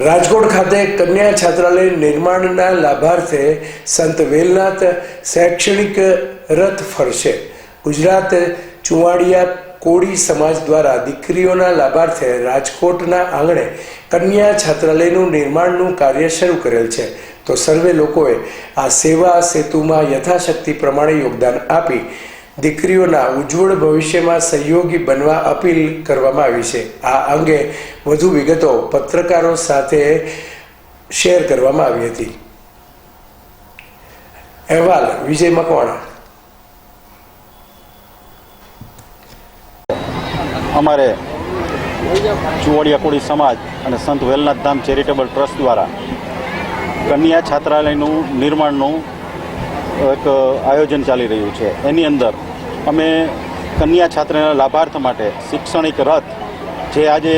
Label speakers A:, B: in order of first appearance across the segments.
A: રાજકોટ ખાતે કન્યા છાત્રાલય નિર્માણના લાભાર્થે સંત વેલનાથ શૈક્ષણિક રથ ફરશે. ગુજરાત ચુવાડિયા કોળી સમાજ દ્વારા દીકરીઓના લાભાર્થે રાજકોટના આંગણે કન્યા છાત્રાલયનું નિર્માણનું કાર્ય શરૂ કરેલ છે. તો સર્વે લોકોએ આ સેવા સેતુમાં યથાશક્તિ પ્રમાણે યોગદાન આપી દીકરીઓના ઉજ્જવળ ભવિષ્યમાં સહયોગી બનવા અપીલ કરવામાં આવી છે. આ અંગે વધુ વિગતો પત્રકારો સાથે શેર કરવામાં આવી હતી. અહેવાલ વિજય મકવાણા.
B: અમારે ચુવાડિયા કોળી સમાજ અને સંત વેલનાથ ધામ ચેરિટેબલ ટ્રસ્ટ દ્વારા કન્યા છાત્રાલયનું નિર્માણનું એક આયોજન ચાલી રહ્યું છે. એની અંદર અમે કન્યા છાત્રના લાભાર્થ માટે શૈક્ષણિક રથ જે આજે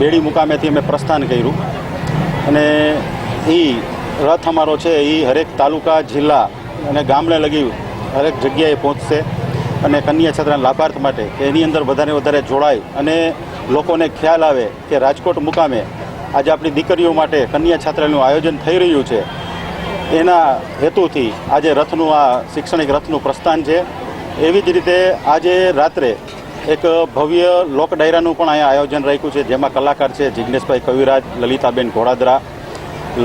B: બેડી મુકામેથી અમે પ્રસ્થાન કર્યું. અને એ રથ અમારો છે એ હરેક તાલુકા, જિલ્લા અને ગામડે લગી હરેક જગ્યાએ પહોંચશે. અને કન્યા છાત્રના લાભાર્થ માટે કે એની અંદર વધારે વધારે જોડાય અને લોકોને ખ્યાલ આવે કે રાજકોટ મુકામે આજે આપણી દીકરીઓ માટે કન્યા છાત્રાલયનું આયોજન થઈ રહ્યું છે. એના હેતુથી આજે રથનું આ શૈક્ષણિક રથનું પ્રસ્થાન છે. એવી જ રીતે આજે રાત્રે એક ભવ્ય લોક ડાયરાનું પણ અહીંયા આયોજન રાખ્યું છે, જેમાં કલાકાર છે જિજ્ઞેશભાઈ કવિરાજ, લલિતાબેન ઘોડાદરા,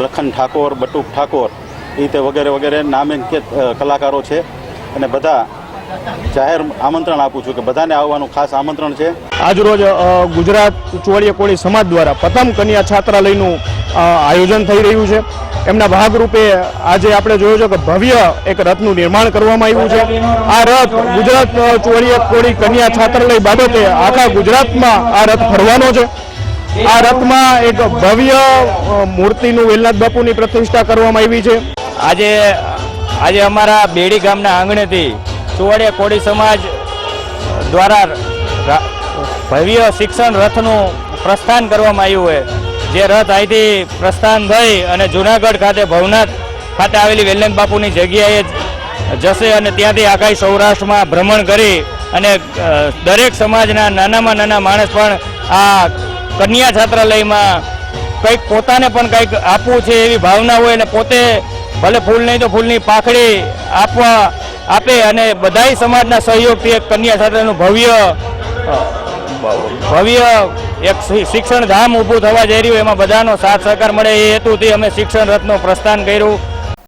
B: લખન ઠાકોર, બટુક ઠાકોર એ રીતે વગેરે વગેરે નામાંકિત કલાકારો છે. અને બધા જાહેર આમંત્રણ આપું છું કે બધાને આવવાનું ખાસ આમંત્રણ છે.
C: આજરોજ ગુજરાત ચુવાડિયા કોળી સમાજ દ્વારા પ્રથમ કન્યા છાત્રાલયનું આયોજન થઈ રહ્યું છે. એમના ભાગરૂપે આજે આપણે જોયું છે કે ભવ્ય એક રથનું નિર્માણ કરવામાં આવ્યું છે. આ રથ ગુજરાત ચોળીએ કોળી કન્યા છાત્રાલય બાબતે આખા ગુજરાતમાં આ રથ ફરવાનો છે. આ રથમાં એક ભવ્ય મૂર્તિનું વેલનાથ બાપુની પ્રતિષ્ઠા કરવામાં આવી છે.
D: આજે આજે અમારા બેડી ગામના આંગણેથી ચોળીએ કોળી સમાજ દ્વારા ભવ્ય શિક્ષણ રથનું પ્રસ્થાન કરવામાં આવ્યું છે. જે રથ અહીંથી પ્રસ્થાન થઈ અને જુનાગઢ ખાતે ભવનાથ ખાતે આવેલી વેલનાથ બાપુની જગ્યાએ જશે અને ત્યાંથી આખા સૌરાષ્ટ્રમાં ભ્રમણ કરી અને દરેક સમાજના નાનામાં નાના માણસ પણ આ કન્યા છાત્રાલયમાં કંઈક પોતાને પણ કંઈક આપવું છે એવી ભાવના હોય અને પોતે ભલે ફૂલ નહીં તો ફૂલની પાખડી આપવા આપે અને બધાય સમાજના સહયોગથી એક કન્યા છાત્રાનું ભવ્ય ભવ્ય એક શિક્ષણ ધામ ઊભું થવા જઈ રહ્યું, એમાં બધાનો સાથ સહકાર મળે, એ હેતુથી અમે શિક્ષણ રથનું પ્રસ્થાન કર્યું.